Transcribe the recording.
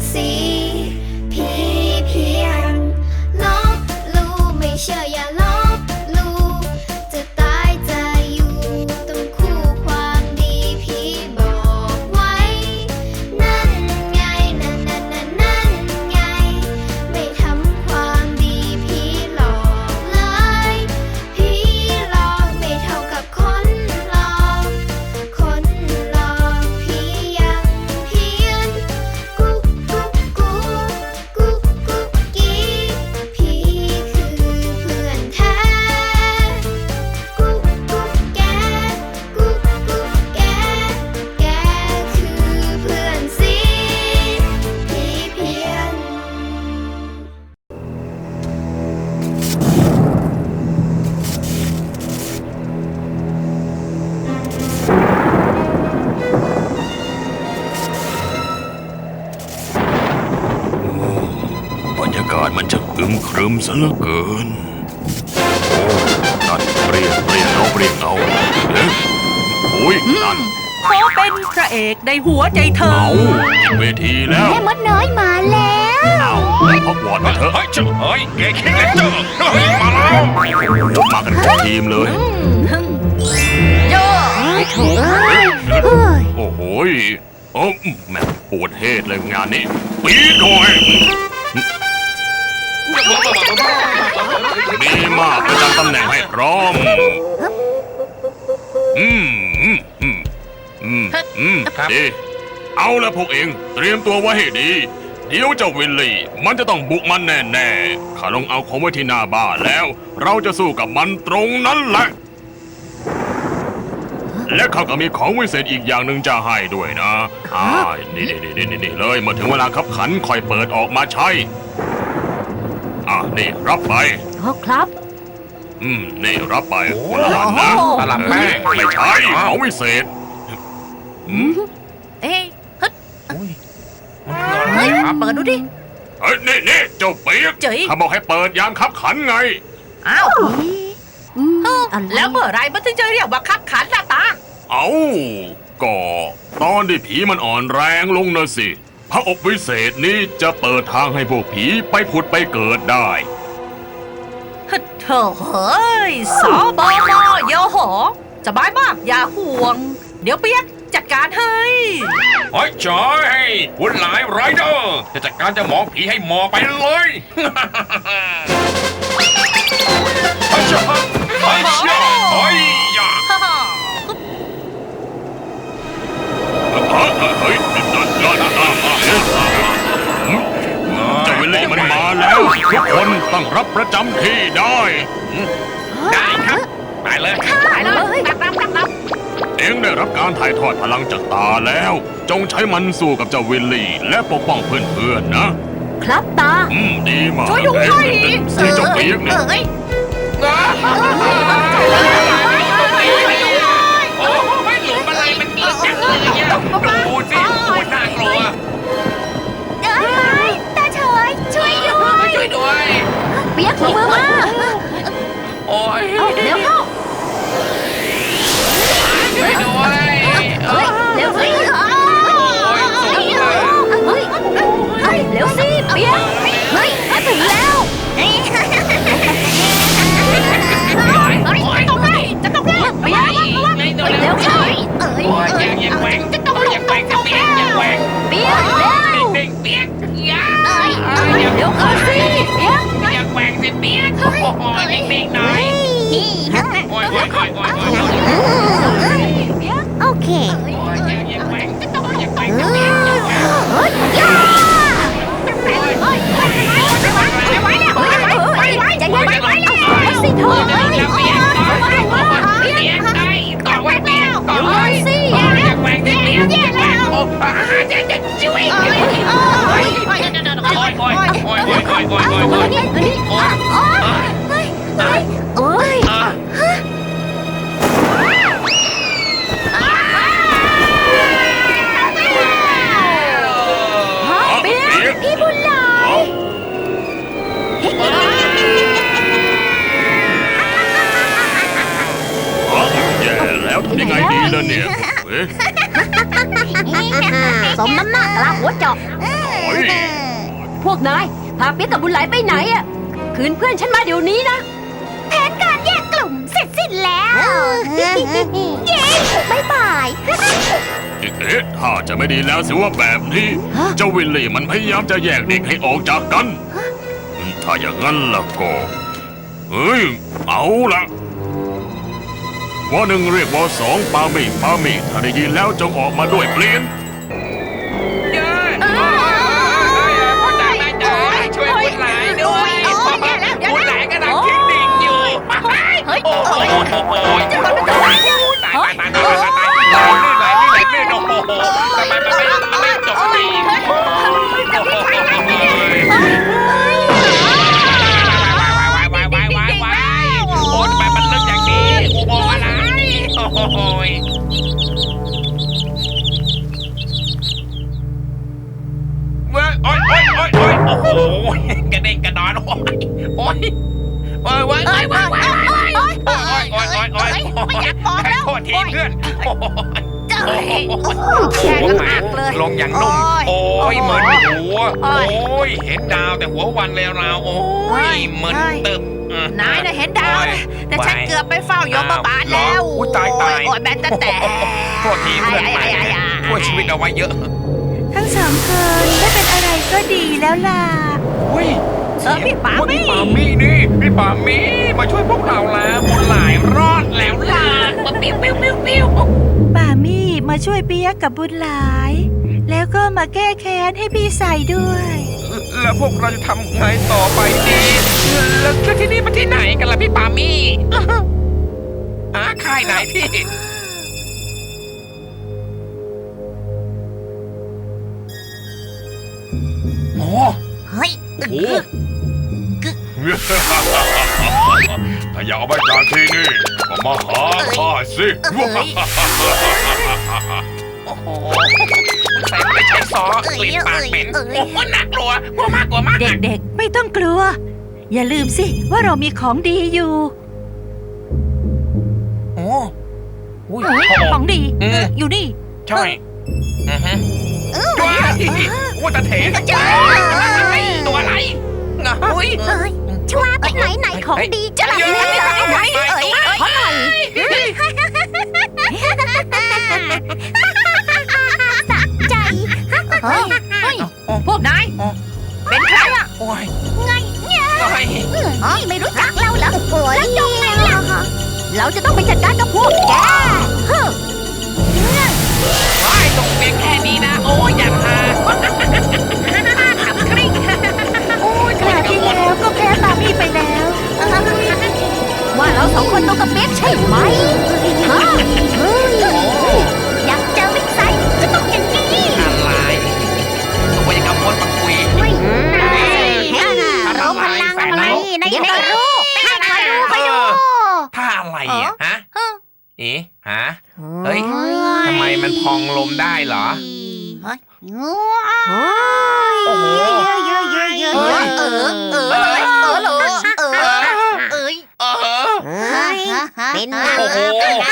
see. มซะเหลือเกิน โอ้ นั่นเปรี้ยงเปรี้ยงเอาเปรี้ยงเอาเอ๊ะโอ้ย นั่นเขอเป็นพระเอกในหัวใจเธอ เอาเวทีแล้ว แม่มดน้อยมาแล้ว เอาแล้วฮอกวอตส์มาเถอะเฮ้ยเฮ้ยเก๋คิงเลนเจอร์เฮ้ยมาแล้วมากันเป็นทีมเลย โยโถ่เอ้ยเฮ้ยโอ้โหยโอ้แม่ปวดเหตุเลยงานนี้ปีดหน่อย มีมากประจำตำแหน่งให้พร้อม อืมอืมอืมอืมอืมดีเอาละพวกเอง เตรียมตัวไว้ให้ดี เดี๋ยวเจ้าวิลลี่ มันจะต้องบุกมันแน่ๆข้าลงเอาของไว้ที่หน้าบ้านแล้ว เราจะสู้กับมันตรงนั้นแหละ และเขาก็มีของวิเศษอีกอย่างหนึ่งจะให้ด้วยนะอ่านี่นี่นี่นี่นี่เลยเมื่อถึงเวลาขับขันคอยเปิดออกมาใช้อะ นี่รับไป อ๋อครับ อืม นี่รับไปคนละอันนะตลับแป้ง ไม่ใช่ของวิเศษอืมเอ้ยฮึดเฮ้ยเปิดดูดิ เฮ้ยนี่นี่เจ้าเปียกเจ๋ย เขาบอกให้เปิดยามขับขันไง อ้าวอืมอะไรแล้วเมื่อไรมันถึงจะเรียกว่าคับขันล่ะตา เอาก็ตอนที่ผีมันอ่อนแรงลงนะสิ พระอบวิเศษนี้จะเปิดทางให้พวกผีไปผุดไปเกิดได้ฮึดเถอะเฮ้ยสอบอมโยโหสบายมากอย่าห่วง เดี๋ยวเปียกจัดการให้เฮ้ยจอยคุณหลายไรเดอร์จะจัดการเจะหมองผีให้หมอไปเลยเฮ้ยจ้าเฮ้ยจ้าเฮ้ยอย่าฮ่าฮ่าเฮ้ย ทุกคนต้องรับประจำที่ได้ ได้ครับ ไปเลยไปเลยรับรับรับรับเองได้รับการถ่ายทอดพลังจากตาแล้ว จงใช้มันสู้กับเจ้าวิลลี่ และปกป้องเพื่อนๆนะ ครับตา อืมดีมากช่วยด้วยเอ้นี่เจ้าเปียกเนี่ยเอ้ยโอ้ไม่หลุมอะไรมันดีจังเลยอะดูสิ ตัวเล็กๆหน่อยนี่ฮะโอ้ยโอ้ยโอ้ยโอ้ยโอ้ยโอเคอย่าอย่าแกว่งอย่าแกว่งอย่าแกว่งอย่าแกว่งโอ้ยย่าโอ้ย โอ้ยพ่อเปี๊กบุญหลาอ๋อแย่แล้วทำยังไงดีล่ะเนี่ยเฮ้ยสมน้ำหน้ากลาหัวจอก โอ้ย พวกนายพาเปี๊ยกกับบุญหลายไปไหนอะ คืนเพื่อนฉันมาเดี๋ยวนี้นะ เสร็จสิ้นแล้ว เย้บายบาย เอ๊ะถ้าจะไม่ดีแล้วสิว่าแบบนี้ เจ้าวิลลี่มันพยายามจะแยกเด็กให้ออกจากกัน ถ้าอย่างนั้นล่ะก็ เฮ้ย เอาละวอหนึ่งเรียกวอสองปามีปามีถ้าได้ยินแล้วจงออกมาด้วยเปลี่ยน Welcome, welcome. เจ้ยแข็งมากเลยลงอย่างนุ่ม โอ้ยเหมือนหัว โอ้โอ้ยยเห็นดาวแต่หัววันเลยเราโอ้ยเหมือนตึบนายน่ะเห็นดาวนะแต่ฉันเกือบไปเฝ้ายมบาลแล้วอุ้ยตายตายโอ้ยแบนแต่แต่โทษทีเพื่อนใหม่ช่วยชีวิตเอาไว้เยอะ ทั้งสองคนไม่เป็นอะไรก็ดีแล้วล่ะอุ้ยเออพี่ปาโอ้ยมี่พี่ปามี่นี่พี่ปามี่มาช่วยพวกเราแล้วบุญหลายรอดแล้วล่ะปิ้วปิ้วปิ้วปิ้ว ป่ามี่มาช่วยเปียกกับบุญหลาย แล้วก็มาแก้แค้นให้พี่ใส่ด้วย แล้วพวกเราจะทำไงต่อไปดีแล้วที่นี่มันที่ไหนกันล่ะพี่ปามี่อะค่ายไหนพี่โอ้เฮ้ยโห ถ้าอยากเอาไปจากที่นี่ก็มาหาข้าสิโอ้โหใส่ไม่ได้ใช้ซอกลิ่นปากเหม็นเอ้ยโอ้โหน่ากลัวกลัวมากกลัวมากเด็กๆ ไม่ต้องกลัว อย่าลืมสิว่าเรามีของดีอยู่โอ้อุ้ยเอ้ยโหของดี อยู่นี่ ใช่อือฮึว้าว่าตะเถนตัวอะไรงะอุ้ยเอ้ย ชัวไปไหนไหนของดีจะหลับเฮ้ยไหนไหนไหนเฮ้ยขอหน่อยสะใจเฮ้ยเฮ้ยพวกนายเป็นใครอะโอ้ยไงเนี่ยโอ้ยเอ้ยไม่รู้จักเราเหรอแล้วยังไงล่ะเราจะต้องไปจัดการกับพวกแก เอ๊ะฮะ เฮ้ย ทำไมมันพองลมได้เหรอ โอ้โห เออเออเออเลยเออเลยเออเอ้ย เออ เป็นไงโอ้โหเป็นไง